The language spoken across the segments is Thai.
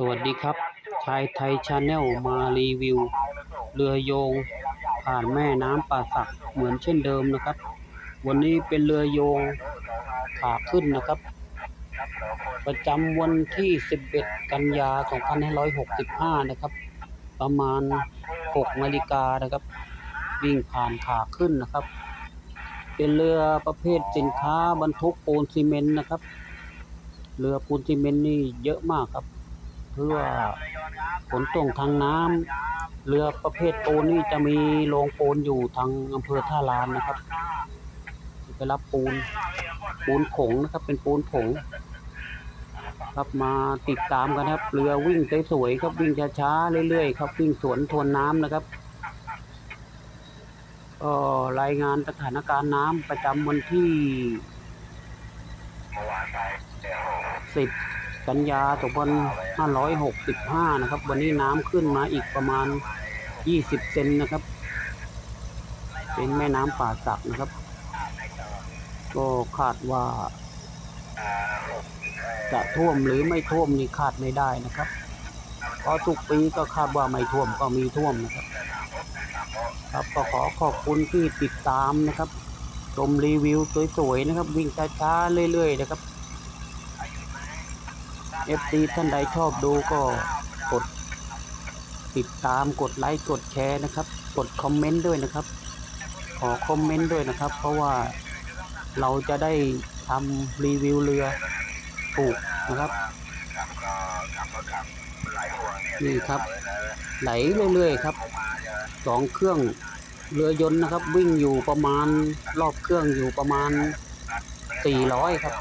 สวัสดีครับ ชายไทยชาแนลมารีวิว เรือโยง ผ่านแม่น้ำป่าสักเหมือนเช่นเดิมนะครับ วันนี้เป็นเรือโยงขาขึ้นนะครับ ประจำวันที่ 11 กันยา 2565 นะครับ ประมาณ 6 นาฬิกานะครับ วิ่งผ่านขาขึ้นนะครับ เป็นเรือประเภทสินค้าบรรทุกปูนซีเมนต์นะครับ เรือปูนซีเมนต์นี่เยอะมากครับ เพื่อขนส่งทางน้ำเรือประเภทปูนนี่จะมีโรงปูนอยู่ทางอำเภอท่าลานนะครับไปรับปูนปูนผงนะครับ เป็นปูนผงครับมาติดตามกันครับ เรือวิ่งสวยๆครับวิ่งช้าๆเรื่อยๆครับวิ่งสวนทวนน้ำนะครับก็รายงานสถานการณ์น้ำประจำวันที่10 กันยา2565 นะครับ วันนี้น้ำขึ้นมาอีกประมาณ 20 เซนนะครับ เป็นแม่น้ำป่าสักนะครับ ก็คาดว่า จะท่วมหรือไม่ท่วมนี่คาดไม่ได้นะครับ เพราะทุกปีก็คาดว่าไม่ท่วมก็มีท่วมนะครับ ครับก็ขอขอบคุณที่ติดตามนะครับชมรีวิวสวยๆนะครับ วิ่งช้าๆเรื่อยๆนะครับ FC ท่านใดชอบดูก็กดติดตามกดไลค์กดแชร์นะครับ กดคอมเมนต์ด้วยนะครับ ขอคอมเมนต์ด้วยนะครับ เพราะว่าเราจะได้ทำรีวิวเรือถูกนะครับนี่ครับ ไหลเรื่อยๆครับสองเครื่องเรือยนต์นะครับ วิ่งอยู่ประมาณรอบเครื่องอยู่ประมาณ400ครับ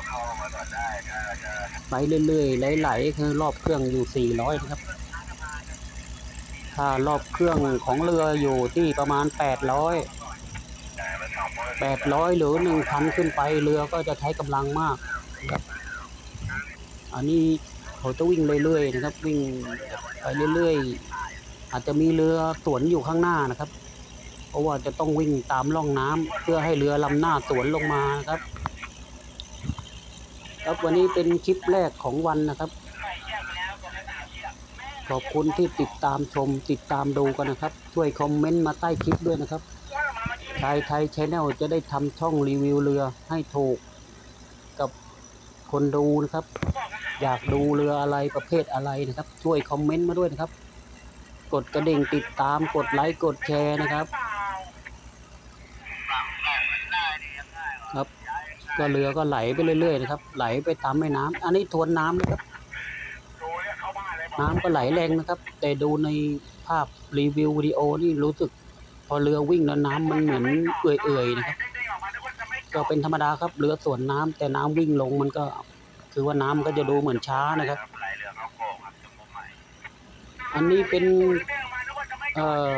ไปเรื่อยๆไหลๆคือรอบเครื่องอยู่ 400 นะครับ ถ้ารอบเครื่องของเรืออยู่ที่ประมาณ 800 800 หรือ 1,000 ขึ้นไปเรือก็จะใช้กำลังมากครับ อันนี้เขาจะวิ่งเรื่อยๆนะครับ วิ่งไปเรื่อยๆ อาจจะมีเรือสวนอยู่ข้างหน้านะครับ เพราะว่าจะต้องวิ่งตามร่องน้ำเพื่อให้เรือลำหน้าสวนลงมาครับ ครับวันนี้เป็นคลิปแรกของวันนะครับ ขอบคุณที่ติดตามชมติดตามดูกันนะครับ ช่วยคอมเมนต์มาใต้คลิปด้วยนะครับชายไทยชแนลจะได้ทำช่องรีวิวเรือให้ถูกกับคนดูนะครับ อยากดูเรืออะไรประเภทอะไรนะครับ ช่วยคอมเมนต์มาด้วยนะครับ กดกระดิ่งติดตามกดไลค์กดแชร์นะครับ ครับ ก็เรือก็ไหลไปเรื่อยๆนะครับ ไหลไปตามแม่น้ำอันนี้ทวนน้ำนะครับ น้ำก็ไหลแรงนะครับ แต่ดูในภาพรีวิววิดีโอนี่รู้สึก พอเรือวิ่งแล้วน้ำมันเหมือนเอื่อยๆนะครับ ก็เป็นธรรมดาครับเรือสวนน้ำแต่น้ำวิ่งลงมันก็คือว่าน้ำก็จะดูเหมือนช้านะครับ อันนี้เป็นเอ่อ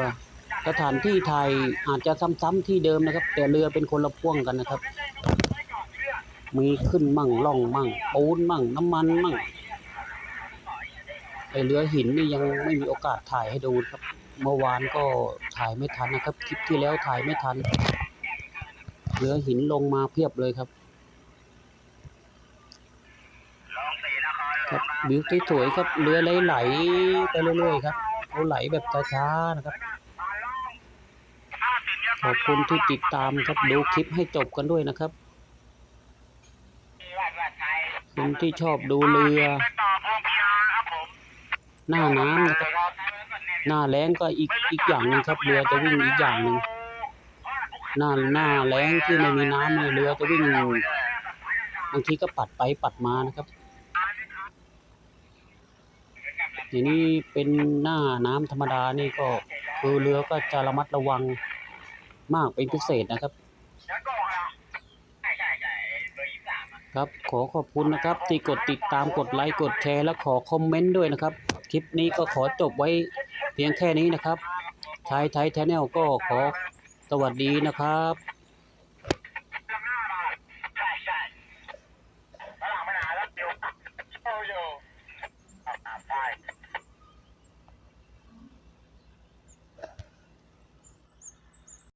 สถานที่ถ่ายอาจจะซ้ำๆที่เดิมนะครับ แต่เรือเป็นคนละพ่วงกันนะครับ มีขึ้นมั่งล่องมั่งปูนมั่งน้ำมันมั่งไอเรือหินนี่ยังไม่มีโอกาสถ่ายให้ดูครับ เมื่อวานก็ถ่ายไม่ทันนะครับ คลิปที่แล้วถ่ายไม่ทัน เรือหินลงมาเพียบเลยครับครับวิวสวยๆครับเรือไหลๆไปเรื่อยๆครับเขาไหลแบบช้าๆนะครับ ขอบคุณที่ติดตามครับดูคลิปให้จบกันด้วยนะครับ คุณ ที่ชอบดูเรือ หน้าน้ำนะครับ หน้าแล้งก็อีกอีกอย่างหนึ่งครับ เรือจะวิ่งอีกอย่างหนึ่งหน้าหน้าแล้งที่ไม่มีน้ำเนี่ยเรือจะวิ่งบางทีก็ปัดไปปัดมานะครับ ทีนี้เป็นหน้าน้ำธรรมดานี่ก็คือเรือก็จะระมัดระวังมากเป็นพิเศษนะครับ ครับขอขอบคุณนะครับ ที่กดติดตามกดไลค์กดแชร์และขอคอมเมนต์ด้วยนะครับ คลิปนี้ก็ขอจบไว้เพียงแค่นี้นะครับชายไทยแชนแนลก็ขอสวัสดีนะครับ